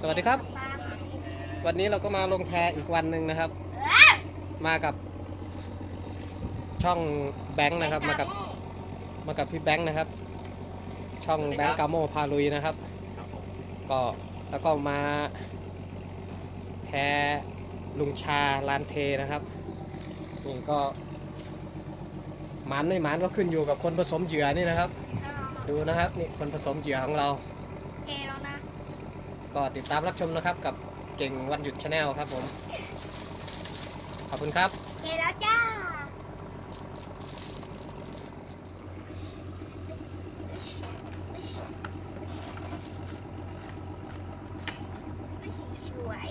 สวัสดีครับ วันนี้เราก็มาลงแพอีกวันหนึ่งนะครับ มากับ ช่องแบงค์นะครับ มากับมากับพี่แบงค์นะครับ ช่องแบงค์กาโมพาลุยนะครับ ก็แล้วก็มาแพลุงชาลานเทนะครับนี่ก็หมันไม่หมันก็ขึ้นอยู่กับคนผสมเหยื่อนี่นะครับ ดูนะครับนี่คนผสมเหยื่อของเราเทแล้วนะ ก็ติดตามรับชมนะครับกับเก่งวันหยุดชาแนลครับผม ขอบคุณครับเทแล้วจ้าสีสวย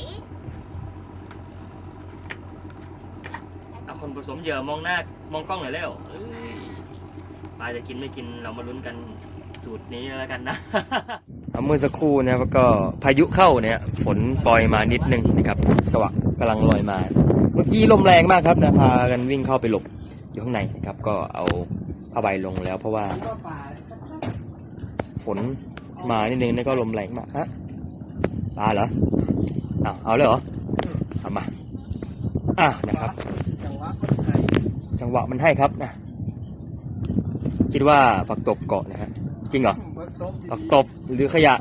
เอาคนผสมเหยื่อมองหน้ามองกล้องหน่อยแล้วเอ้ยปลาจะกินไม่กินเรามาลุ้นกันสูตรนี้แล้วกันนะ เมื่อสักครู่นะครับก็พายุเข้าเนี่ยฝนปล่อยมานิดนึงนะครับ สวะกำลังลอยมา เมื่อกี้ลมแรงมากครับนะพากันวิ่งเข้าไปหลบอยู่ข้างในนะครับ ก็เอาผ้าใบลงแล้ว เพราะว่า ฝนมานิดนึงแล้วก็ลมแรงมากฮะปลาเหรอเอาเอาเลยเหรอเอามาอะนะครับ จังหวะมันไทยจังหวะมันให้ครับนะคิดว่าผักตบเกาะนะฮะ จริงเหรอเบิกตบผักตบหรือขยะ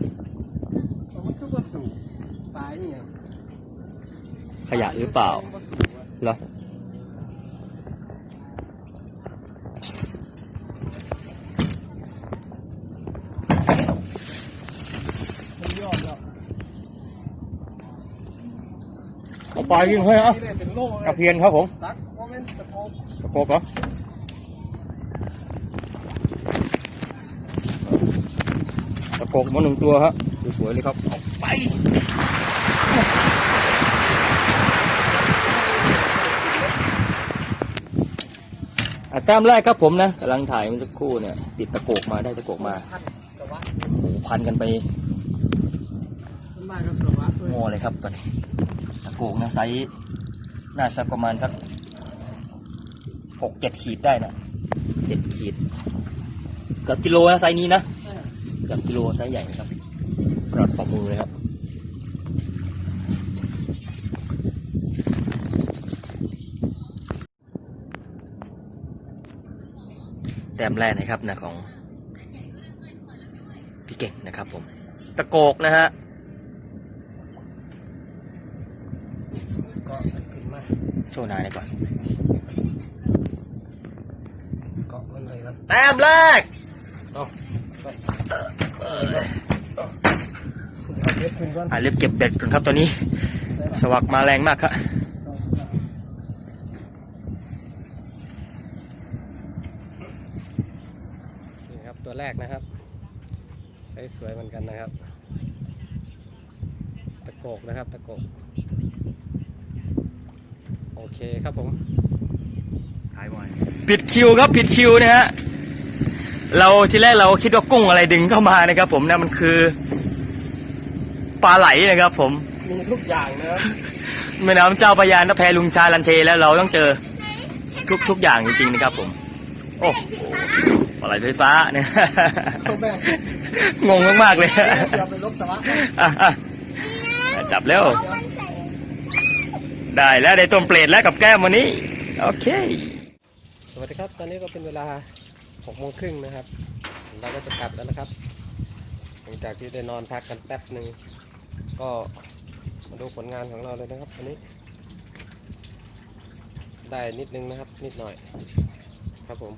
มันคือว่าสูบตายนี่ไงขยะหรือเปล่าเหรอมันยอดแล้วเอาปยิงให้เอานี่เลยเป็นโล่เลยกระเพียนครับผม ตักโมเมนต์ตะโกบกระโปรงเหรอ ตะโกกมาหนึ่งตัวครับสวยๆเลยครับเอาไปอะแต้มแรกครับผมนะกำลังถ่ายมันสักครู่เนี่ย ติดตะโกกมาได้ตะโกกมาพันสวัสดิ์โอ้โหพันกันไปงอเลยครับตอนนี้ตะโกกนะไซส์น่าสักประมาณสักหกเจ็ดขีดได้นะเจ็ดขีดเกือบกิโลนะไซส์นี้นะ กือบกิโลไซส์ใหญ่นะครับปลอดฝ่ามือเลยครับแต้มแรกนะครับนะของพี่เก่งนะครับผม ตะโกกนะฮะก็ขึ้นมาโชว์หนาดีกว่าเกาะมันเลยครับแต้มแรกเอาไปเอาเล็บขึ้นก่อนอ่าเรียบเก็บเบ็ดก่อนครับตอนนี้ สวักมาแรงมากครับนี่ครับตัวแรกนะครับไซส์สวยเหมือนกันนะครับ ตะโกกนะครับ ตะโกกโอเคครับผมปิดคิวครับ ปิดคิวนะฮะ เราทีแรกเราคิดว่ากุ้งอะไรดึงเข้ามานะครับ ผมนะมันคือปลาไหลนะครับ ผมมีทุกอย่างนะครับแม่น้ำเจ้าพระยานะแพลุงชาลันเทแล้วเราต้องเจอทุกทุกอย่างจริงๆนะครับ ผม โอ้ปลาไหลไฟฟ้าเนี่ยตัวแม่งงมากๆเลยเดี๋ยวไปลบสวัสดิ์อะอะจับแล้วมันใส่ได้แล้วได้ต้มเปรตแล้วกับแก้มวันนี้ โอเค สวัสดีครับ ตอนนี้ก็เป็นเวลา หกโมงครึ่งนะครับ เราก็จะกลับแล้วนะครับ หลังจากที่ได้นอนพักกันแป๊บหนึ่งก็มาดูผลงานของเราเลยนะครับอันนี้ ได้นิดนึงนะครับ นิดหน่อยครับผม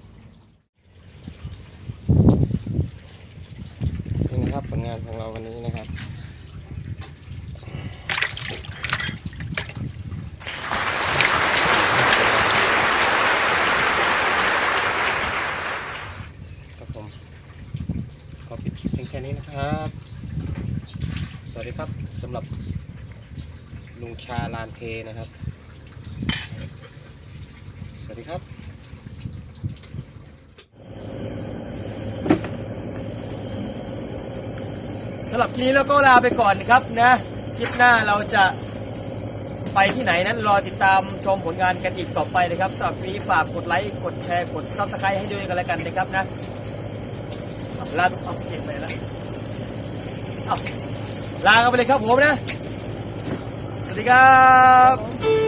นี่นะครับผลงานของเราวันนี้นะครับผมก็ปิดคลิปเพียงแค่ นี้นะครับ สวัสดีครับสำหรับลุงชาลานเทนะครับ สวัสดีครับสำหรับคลิปนี้เราก็ลาไปก่อนนะครับนะคลิปหน้าเราจะไปที่ไหนนั้นรอติดตามชมผลงานกันอีกต่อไปนะครับสำหรับคลิปนี้ฝากกดไลค์กดแชร์กดซับสไครต์ให้ด้วยกันแล้วกันนะครับนะเอาลาเอาเก็บไปแล้ว ลากันไปเลยครับผมนะ สวัสดีครับ